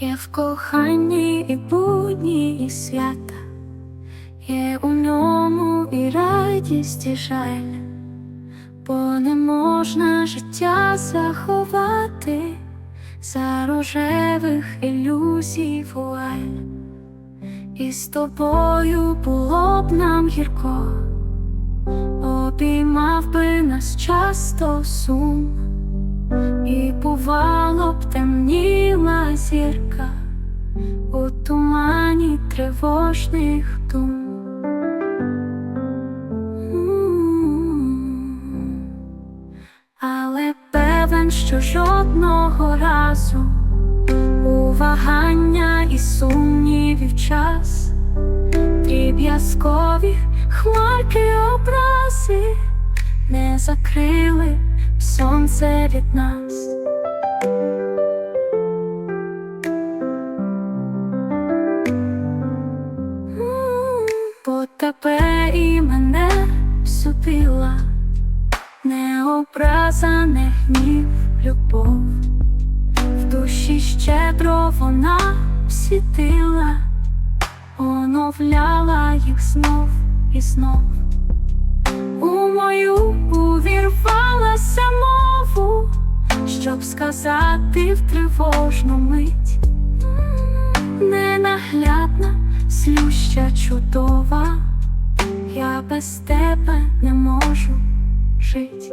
Є в коханні і будні, і свята, є у ньому і радість, і жаль, бо не можна життя заховати за рожевих ілюзій вуаль. І з тобою було б нам гірко, обіймав би нас часто сум і бувало б темніла зірка у тумані тривожних дум. Але певен, що жодного разу у вагання і сумнівів час, дріб'язкові хмарки образи не закрили сонце від нас. Бо тебе і мене всудила, не образа, не гнів, любов. В душі щедро вона всітила, оновляла їх знов і знов. У мою увірвалася сказати в тривожну мить. Ненаглядна, слюща, чудова, я без тебе не можу жить.